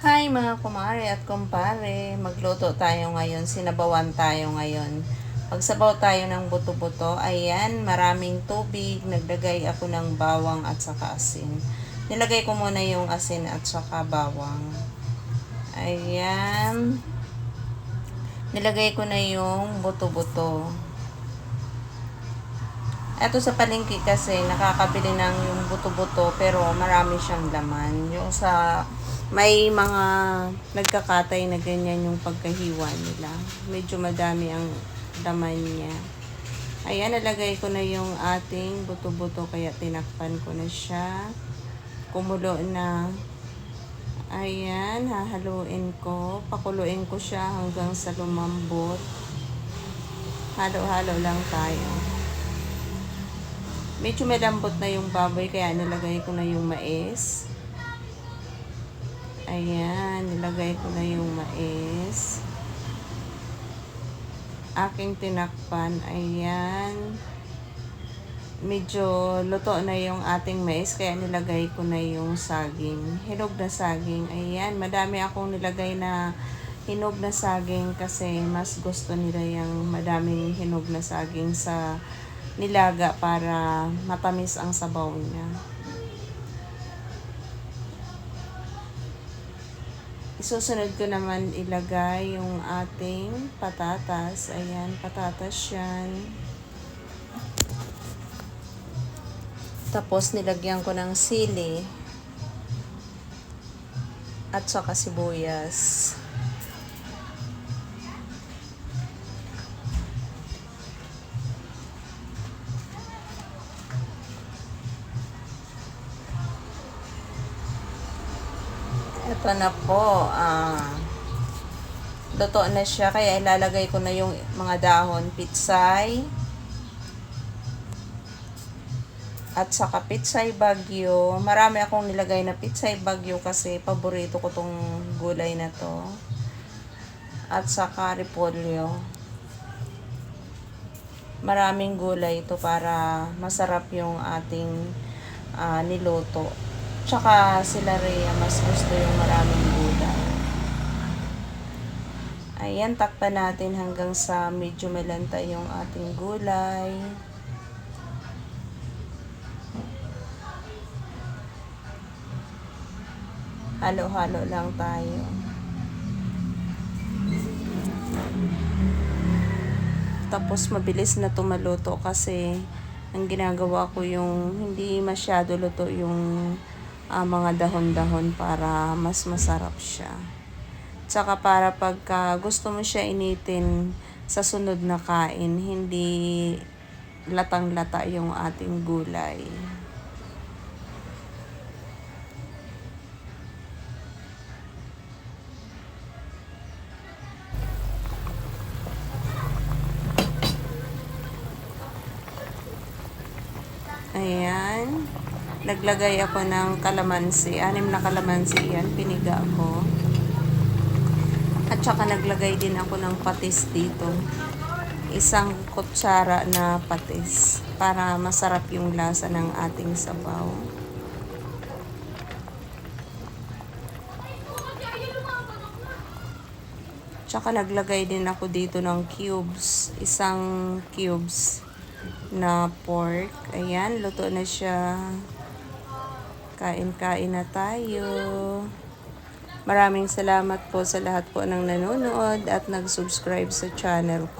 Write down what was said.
Hi mga kumare at kumpare, magluto tayo ngayon, sinabawan tayo ngayon. Pagsabaw tayo ng buto-buto, ayan, maraming tubig, naglagay ako ng bawang at saka asin. Nilagay ko muna yung asin at saka bawang. Ayan. Nilagay ko na yung buto-buto. Ito sa palengke kasi nakakabili ng yung buto-buto pero marami siyang laman. Yung sa may mga nagkakatay na ganyan yung pagkahiwa nila. Medyo madami ang laman niya. Ayan, nalagay ko na yung ating buto-buto kaya tinakpan ko na siya. Kumulo na. Ayan, hahaluin ko. Pakuluin ko siya hanggang sa lumambot. Halo-halo lang tayo. Medyo malambot na yung baboy kaya nilagay ko na yung mais. Ayan, nilagay ko na yung mais. Aking tinakpan. Ayan. Medyo luto na yung ating mais kaya nilagay ko na yung saging. Hinog na saging. Ayan, madami akong nilagay na hinog na saging kasi mas gusto nila yung madaming hinog na saging sa nilaga para matamis ang sabaw niya. Isusunod ko naman ilagay yung ating patatas. Ayan, patatas yan. Tapos nilagyan ko ng sili at saka sibuyas. Ito na po. Ah, luto na siya. Kaya ilalagay ko na yung mga dahon. Pitsay. At saka pitsay bagyo. Marami akong nilagay na pitsay bagyo kasi paborito ko tong gulay na to. At saka repolyo. Maraming gulay ito para masarap yung ating ah, niluto. Tsaka sila Rhea, mas gusto yung maraming gulay. Ayan, takpan natin hanggang sa medyo malanta yung ating gulay. Halo-halo lang tayo. Tapos mabilis na tumaluto kasi ang ginagawa ko yung hindi masyado luto yung ah, mga dahon-dahon para mas masarap siya. Tsaka para pagka gusto mo siya initin sa sunod na kain, hindi latang-lata yung ating gulay. Ayan. Naglagay ako ng kalamansi. Anim na kalamansi yan. Piniga ko. At saka naglagay din ako ng patis dito. Isang kutsara na patis. Para masarap yung lasa ng ating sabaw. Tsaka naglagay din ako dito ng cubes. Isang cubes na pork. Ayan, luto na siya. Kain-kain na tayo. Maraming salamat po sa lahat po ng nanonood at nag-subscribe sa channel ko.